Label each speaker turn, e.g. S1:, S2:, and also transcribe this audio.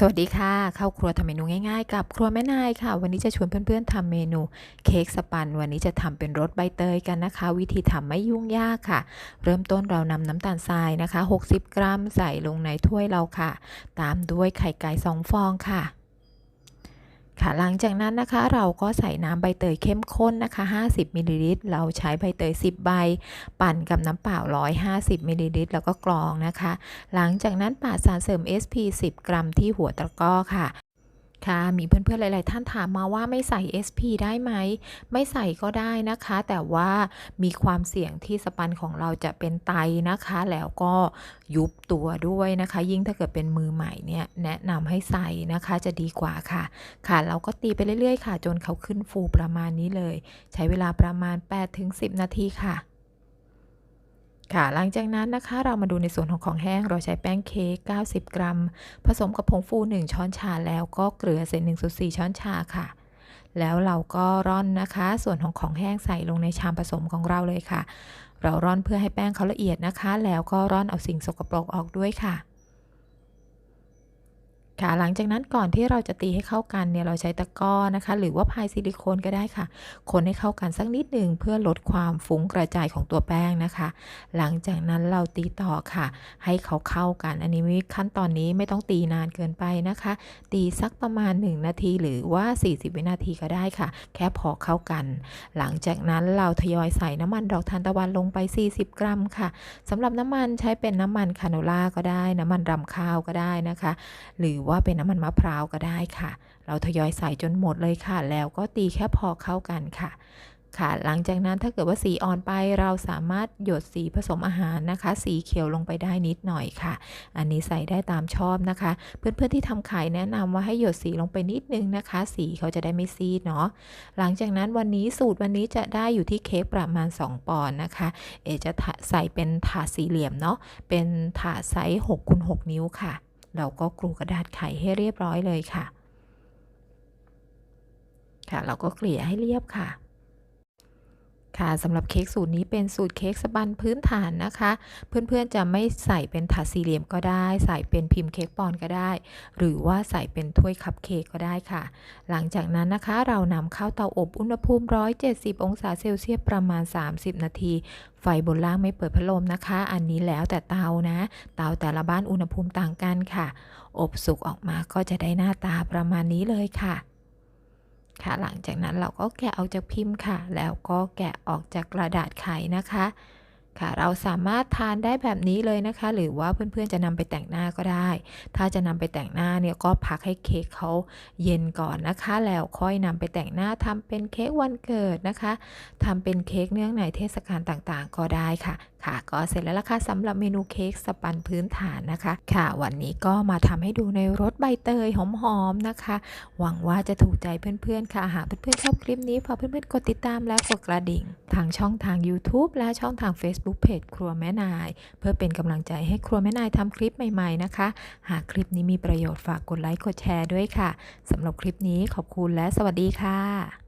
S1: สวัสดีค่ะ เข้าครัวทำเมนูง่ายๆ กับครัวแม่นายค่ะ วันนี้จะชวนเพื่อนๆทำเมนูเค้กสปัน วันนี้จะทำเป็นรสใบเตยกันนะคะ วิธีทำไม่ยุ่งยากค่ะ เริ่มต้นเรานำน้ำตาลทรายนะคะ 60 กรัมใส่ลงในถ้วยเราค่ะ ตามด้วยไข่ไก่2ฟองค่ะ ค่ะหลังจากนั้นนะคะเราก็ใส่น้ำใบเตยเข้มข้นนะคะ 50มิลลิลิตรเราใช้ใบเตย 10 ใบ ปั่นกับน้ำเปล่า 150มิลลิลิตรแล้วก็กรองนะคะ หลังจากนั้นปาดสารเสริม SP 10 กรัมที่หัวตะกร้อค่ะ ค่ะมีเพื่อนๆหลาย ๆ ท่านถามมาว่าไม่ใส่ SP ได้ไหม ไม่ใส่ก็ได้นะคะ แต่ว่ามีความเสี่ยงที่สปันของเราจะเป็นไตนะคะ แล้วก็ยุบตัวด้วยนะคะ ยิ่งถ้าเกิดเป็นมือใหม่เนี่ยแนะนำให้ใส่นะคะจะดีกว่าค่ะ ค่ะ เราก็ตีไปเรื่อย ๆ ค่ะ จนเขาขึ้นฟูประมาณนี้เลย ใช้เวลาประมาณ 8-10 นาทีค่ะ ค่ะ หลังจากนั้นนะคะเรามาดูในส่วนของของแห้ง เราใช้แป้งเค้ก 90 กรัม ผสมกับผงฟู 1 ช้อนชาแล้วก็เกลือเศษ1/4ช้อนชาค่ะ แล้วเราก็ร่อนนะคะ ส่วนของของแห้งใส่ลงในชามผสมของเราเลยค่ะ เราร่อนเพื่อให้แป้งเขาละเอียดนะคะ แล้วก็ร่อนเอาสิ่งสกปรกออกด้วยค่ะ ค่ะหลังจากนั้นก่อนที่เราจะตีให้เข้ากันเนี่ยเราใช้ตะกร้อนะคะ หรือว่าพายซิลิโคนก็ได้ค่ะ คนให้เข้ากันสักนิดหนึ่งเพื่อลดความฟุ้งกระจายของตัวแป้งนะคะ หลังจากนั้นเราตีต่อค่ะ ให้เขาเข้ากัน อันนี้ขั้นตอนนี้ไม่ต้องตีนานเกินไปนะคะ ตีสักประมาณ 1 นาทีหรือว่า 40 วินาทีก็ได้ค่ะ แค่พอเข้ากัน หลังจากนั้นเราทยอยใส่น้ำมันดอกทานตะวันลงไป 40 กรัมค่ะสำหรับน้ำมันใช้เป็นน้ำมันคาโนล่าก็ได้ น้ำมันรำข้าวก็ได้นะคะ หรือว่าเป็นน้ำมันมะพร้าวก็ได้ค่ะ เราทยอยใส่จนหมดเลยค่ะ แล้วก็ตีแค่พอเข้ากันค่ะ ค่ะ หลังจากนั้นถ้าเกิดว่าสีอ่อนไปเราสามารถหยดสีผสมอาหารนะคะ สีเขียวลงไปได้นิดหน่อยค่ะ อันนี้ใส่ได้ตามชอบนะคะ เพื่อนๆที่ทำขายแนะนำว่าให้หยดสีลงไปนิดนึงนะคะ สีเขาจะได้ไม่ซีดเนาะ หลังจากนั้นวันนี้สูตรวันนี้จะได้อยู่ที่เค้กประมาณ 2 ปอนด์นะคะ เอจะใส่เป็นถาดสี่เหลี่ยมเนาะ เป็นถาดไซส์6คูณ6นิ้วค่ะ เราก็กรูกระดาษไขให้เรียบร้อยเลยค่ะ ค่ะ เราก็เกลี่ยให้เรียบค่ะ ค่ะสำหรับเค้กสูตรนี้เป็นสูตรเค้กสปันพื้นฐานนะคะ เพื่อนๆจะไม่ใส่เป็นถาดสี่เหลี่ยมก็ได้ ใส่เป็นพิมพ์เค้กปอนก็ได้ หรือว่าใส่เป็นถ้วยคัพเค้กก็ได้ค่ะ หลังจากนั้นนะคะเรานำเข้าเตาอบอุณหภูมิ 170 องศาเซลเซียสประมาณ 30 นาที ไฟบนล่างไม่เปิดพัดลมนะคะ อันนี้แล้วแต่เตานะ เตาแต่ละบ้านอุณหภูมิต่างกันค่ะ อบสุกออกมาก็จะได้หน้าตาประมาณนี้เลยค่ะ หลังจากนั้นเราก็แกะออกจากพิมพ์ค่ะ แล้วก็แกะออกจากกระดาษไขนะคะ ค่ะ เราสามารถทานได้แบบนี้เลยนะคะ หรือว่าเพื่อนๆจะนำไปแต่งหน้าก็ได้ ถ้าจะนำไปแต่งหน้าเนี่ยก็พักให้เค้กเขาเย็นก่อนนะคะ แล้วค่อยนำไปแต่งหน้าทำเป็นเค้กวันเกิดนะคะทำเป็นเค้กเนื่องในเทศกาลต่างๆ ก็ได้ค่ะ ค่ะ ก็เสร็จแล้วล่ะค่ะสำหรับเมนูเค้กสปันพื้นฐานนะคะ ค่ะ วันนี้ก็มาทำให้ดูในรสใบเตยหอมๆนะคะ หวังว่าจะถูกใจเพื่อนๆค่ะ หากเพื่อนๆชอบคลิปนี้ฝากเพื่อนๆกดติดตามและกดกระดิ่ง ทางช่องทาง YouTube และช่องทาง Facebook Page ครัวแม่นาย เพื่อเป็นกำลังใจให้ครัวแม่นายทำคลิปใหม่ๆนะคะ หากคลิปนี้มีประโยชน์ฝากกดไลค์กดแชร์ด้วยค่ะสำหรับคลิปนี้ขอบคุณและสวัสดีค่ะ